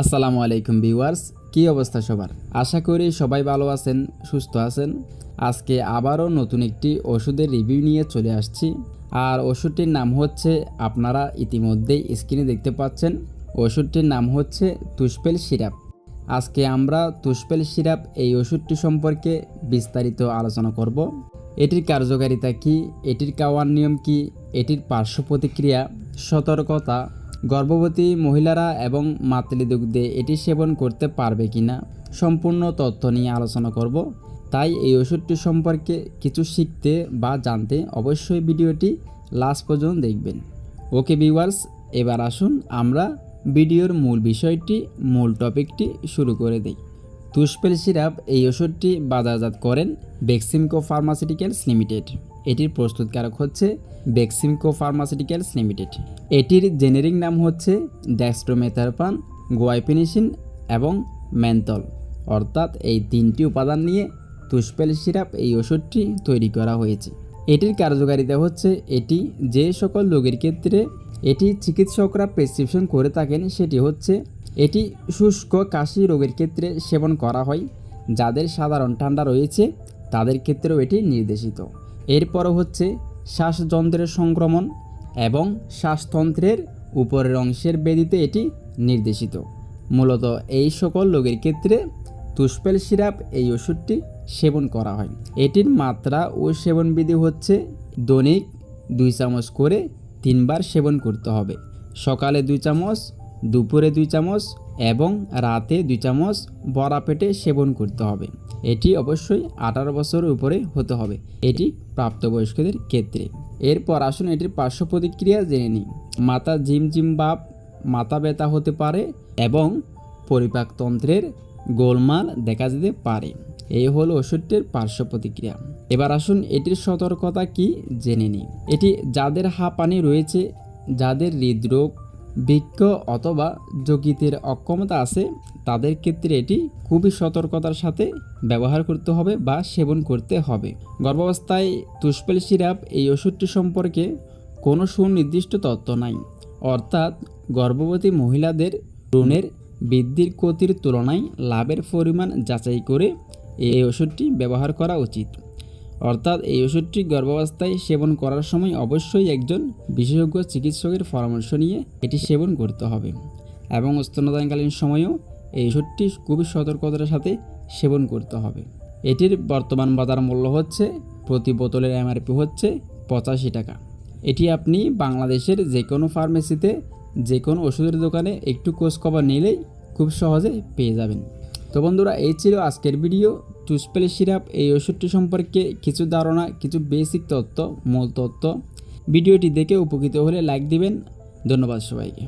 আসসালামু আলাইকুম ভিউয়ার্স, কী অবস্থা সবার? আশা করি সবাই ভালো আছেন, সুস্থ আছেন। আজকে আবারও নতুন একটি ওষুধের রিভিউ নিয়ে চলে আসছি। আর ওষুধটির নাম হচ্ছে, আপনারা ইতিমধ্যেই স্ক্রিনে দেখতে পাচ্ছেন, ওষুধটির নাম হচ্ছে তুষপেল সিরাপ। আজকে আমরা তুষপেল সিরাপ এই ওষুধটি সম্পর্কে বিস্তারিত আলোচনা করব। এটির কার্যকারিতা কি? এটির খাওয়ার নিয়ম কি? এটির পার্শ্ব প্রতিক্রিয়া, সতর্কতা গর্ভবতী মহিলারা এবং মাতৃদুগ্ধে এটি সেবন করতে পারবে কি না সম্পূর্ণ তথ্য নিয়ে আলোচনা করব। তাই এই ওষুধটি সম্পর্কে কিছু শিখতে বা জানতে অবশ্যই ভিডিওটি লাস্ট পর্যন্ত দেখবেন। ওকে ভিউয়ার্স, এবার আসুন আমরা ভিডিওর মূল বিষয়টি, মূল টপিকটি শুরু করে দিই। তুষপেল সিরাপ এই ওষুধটি বাজারজাত করেন বেক্সিমকো ফার্মাসিউটিক্যালস লিমিটেড। এটির প্রস্তুতকারক হচ্ছে বেক্সিমকো ফার্মাসিউটিক্যালস লিমিটেড। এটির জেনেরিক নাম হচ্ছে ড্যাক্সট্রোমেথারপান গোয়াইপিনিসিন এবং ম্যানথল অর্থাৎ এই তিনটি উপাদান নিয়ে তুষপেল সিরাপ এই ওষুধটি তৈরি করা হয়েছে। এটির কার্যকারিতা হচ্ছে এটি যে সকল রোগের ক্ষেত্রে এটি চিকিৎসকরা প্রেসক্রিপশন করে থাকেন সেটি হচ্ছে এটি শুষ্ক কাশি রোগের ক্ষেত্রে সেবন করা হয়। যাদের সাধারণ ঠান্ডা রয়েছে তাদের ক্ষেত্রেও এটি নির্দেশিত। এরপরও হচ্ছে শ্বাসযন্ত্রের সংক্রমণ এবং শ্বাসতন্ত্রের উপরের অংশের বেদিতে এটি নির্দেশিত। মূলত এই সকল রোগের ক্ষেত্রে তুষপেল সিরাপ এই ওষুধটি সেবন করা হয়। এটির মাত্রা ও সেবনবিধি হচ্ছে দৈনিক দুই চামচ করে তিনবার সেবন করতে হবে। সকালে দুই চামচ, দুপুরে দুই চামচ এবং রাতে দুই চামচ বড়া পেটে সেবন করতে হবে। এটি অবশ্যই আঠারো বছরের উপরে হতে হবে। এটি প্রাপ্তবয়স্কদের ক্ষেত্রে। এরপর আসুন এটির পার্শ্ব প্রতিক্রিয়া জেনে নিই। মাথা ঝিমঝিম ভাব, মাথা ব্যথা হতে পারে এবং পরিপাকতন্ত্রের গোলমাল দেখা যেতে পারে। এই হলো ওষুধটির পার্শ্ব প্রতিক্রিয়া। এবার আসুন এটির সতর্কতা কি জেনে নিই। এটি যাদের হাঁপানি রয়েছে, যাদের হৃদরোগ বৃক্ষ অথবা যকৃতের অক্ষমতা আছে, তাদের ক্ষেত্রে এটি খুবই সতর্কতার সাথে ব্যবহার করতে হবে বা সেবন করতে হবে। গর্ভাবস্থায় তুষপেল সিরাপ এই ওষুধটি সম্পর্কে কোনো সুনির্দিষ্ট তথ্য নাই। অর্থাৎ গর্ভবতী মহিলাদের ভ্রূণের বৃদ্ধির ক্ষতির তুলনায় লাভের পরিমাণ যাচাই করে এই ওষুধটি ব্যবহার করা উচিত। অর্থাৎ এই ওষুধটি গর্ভাবস্থায় সেবন করার সময় অবশ্যই একজন বিশেষজ্ঞ চিকিৎসকের পরামর্শ নিয়ে এটি সেবন করতে হবে এবং স্তনদানকালীন সময়েও এই ওষুধটি খুবই সতর্কতার সাথে সেবন করতে হবে। এটির বর্তমান বাজার মূল্য হচ্ছে, প্রতি বোতলের এমআরপি হচ্ছে পঁচাশি টাকা। এটি আপনি বাংলাদেশের যে কোনো ফার্মেসিতে যে কোনো ওষুধের দোকানে একটু খোঁজ খবর নিলেই খুব সহজে পেয়ে যাবেন। তো বন্ধুরা, এই ছিল আজকের ভিডিও। টুসপেল সিরাপ, এই ওষুধটি সম্পর্কে কিছু ধারণা, কিছু বেসিক তথ্য মূল তথ্য ভিডিওটি দেখে উপকৃত হলে লাইক দিবেন। ধন্যবাদ সবাইকে।